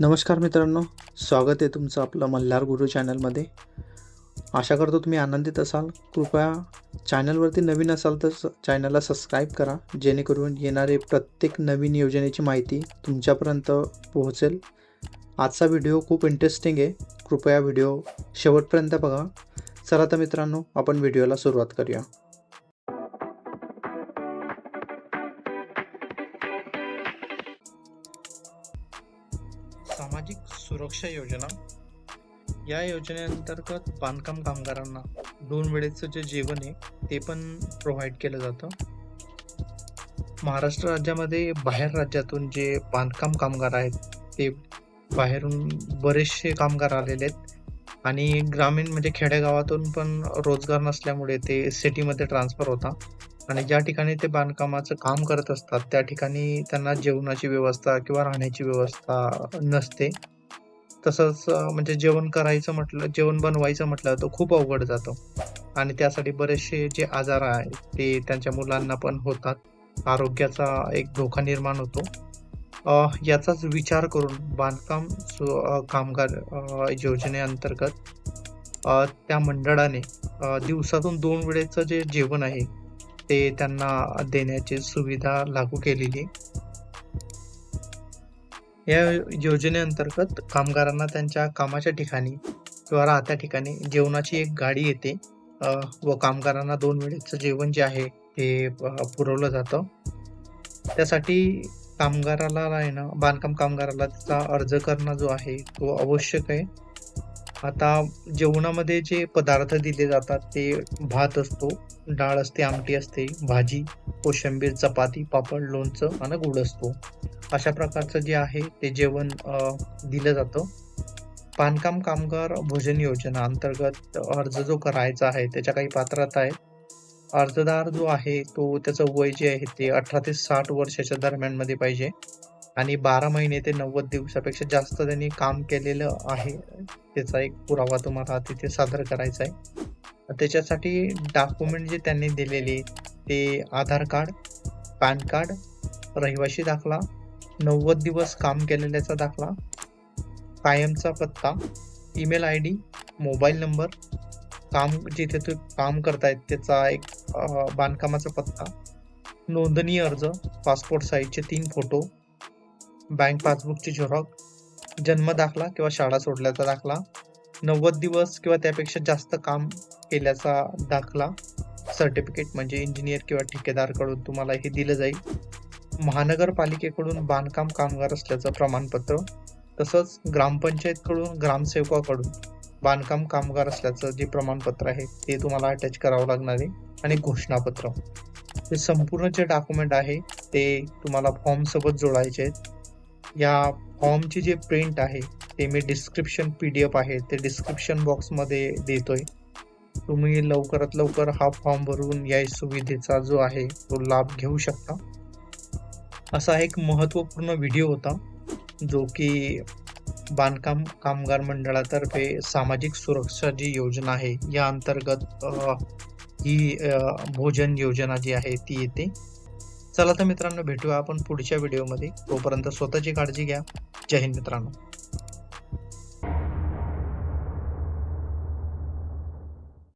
नमस्कार मित्रांनो स्वागत आहे तुमचं आपलं मल्हार गुरु चॅनलमध्ये. आशा करतो तुम्ही आनंदित असाल. कृपया चॅनलवरती नवीन असाल तर स- चॅनलला सबस्क्राईब करा जेणेकरून येणारे प्रत्येक नवीन योजनेची माहिती तुमच्यापर्यंत पोहोचेल. आजचा व्हिडिओ खूप इंटरेस्टिंग आहे. कृपया व्हिडिओ शेवटपर्यंत बघा. चला तर मित्रांनो आपण व्हिडिओला सुरुवात करूया. सामाजिक सुरक्षा योजना. या योजनेअंतर्गत बांधकाम कामगारांना दोन वेळेचं जे जेवण आहे ते पण प्रोव्हाइड केलं जातं. महाराष्ट्र राज्यामध्ये बाहेर राज्यातून जे बांधकाम कामगार आहेत ते बाहेरून बरेचसे कामगार आलेले आहेत. आणि ग्रामीण म्हणजे खेडेगावातून पण रोजगार नसल्यामुळे ते सिटीमध्ये ट्रान्सफर होता. आणि ज्या ठिकाणी ते बांधकामाचं काम करत असतात त्या ठिकाणी त्यांना जेवणाची व्यवस्था किंवा राहण्याची व्यवस्था नसते. तसंच म्हणजे जेवण करायचं म्हटलं जेवण बनवायचं म्हटलं तर खूप अवघड जातं. आणि त्यासाठी बरेचसे जे आजार आहेत ते त्यांच्या मुलांना पण होतात. आरोग्याचा एक धोका निर्माण होतो. याचाच विचार करून बांधकाम सु- कामगार योजनेअंतर्गत त्या मंडळाने दिवसातून दोन वेळेचं जे जेवण आहे ते त्यांना देण्याची सुविधा लागू केलेली. या योजनेअंतर्गत कामगारांना त्यांच्या कामाच्या ठिकाणी किंवा राहत्या ठिकाणी जेवणाची एक गाडी येते. व कामगारांना दोन वेळेचं जेवण जे आहे ते पुरवलं जातं. त्यासाठी कामगाराला आहे ना बांधकाम कामगाराला त्याचा अर्ज करणं जो आहे तो आवश्यक आहे. आता जेवणामध्ये जे पदार्थ दिले जातात ते भात असतो डाळ असते आमटी असते भाजी कोशिंबीर चपाती पापड लोणचं आणि गुड असतो. अशा प्रकारचं जे आहे ते जेवण दिलं जातं. बांधकाम कामगार भोजन योजना अंतर्गत अर्ज जो करायचा आहे त्याच्या काही पात्रता आहेत. अर्जदार जो आहे तो त्याचं वय जे आहे ते अठरा ते साठ वर्षाच्या दरम्यानमध्ये पाहिजे. आणि बारा महिने ते नव्वद दिवसापेक्षा जास्त त्यांनी काम केलेलं आहे. त्याचा एक पुरावा तुम्हाला तिथे सादर करायचा आहे. त्याच्यासाठी डॉक्युमेंट जे त्यांनी दिलेले ते आधार कार्ड पॅन कार्ड रहिवाशी दाखला नव्वद दिवस काम केलेल्याचा दाखला कायमचा पत्ता email I D mobile number काम जिथे तू काम करतायत त्याचा एक बांधकामाचा पत्ता नोंदणी अर्ज पासपोर्ट साईजचे तीन फोटो बँक पासबुकची झेरॉक्स जन्म दाखला किंवा शाळा सोडल्याचा दाखला नव्वद दिवस किंवा त्यापेक्षा जास्त काम केल्याचा दाखला सर्टिफिकेट म्हणजे इंजिनियर किंवा ठेकेदारकडून तुम्हाला हे दिलं जाईल. महानगरपालिकेकडून बांधकाम कामगार असल्याचं प्रमाणपत्र तसंच ग्रामपंचायतकडून ग्रामसेवकाकडून बांधकाम कामगार असल्याचं जे प्रमाणपत्र आहे ते तुम्हाला अटॅच करावं लागणार आहे आणि घोषणापत्र. हे संपूर्ण जे डॉक्युमेंट आहे ते तुम्हाला फॉर्मसोबत जोडायचे आहेत. या फॉर्मची जे प्रिंट आहे ते मी डिस्क्रिप्शन पी डी एफ आहे ते डिस्क्रिप्शन बॉक्समध्ये देतोय. तुम्ही लवकरात लवकर हा फॉर्म भरून या सुविधेचा जो आहे तो लाभ घेऊ शकता. असा एक महत्त्वपूर्ण व्हिडिओ होता जो की बांधकाम कामगार मंडळातर्फे सामाजिक सुरक्षा जी योजना आहे या अंतर्गत ही भोजन योजना जी आहे ती येते. चला तर मित्रांनो भेटूया आपण पुढच्या व्हिडिओमध्ये तोपर्यंत स्वतःची काळजी घ्या. जय हिंद मित्रांनो.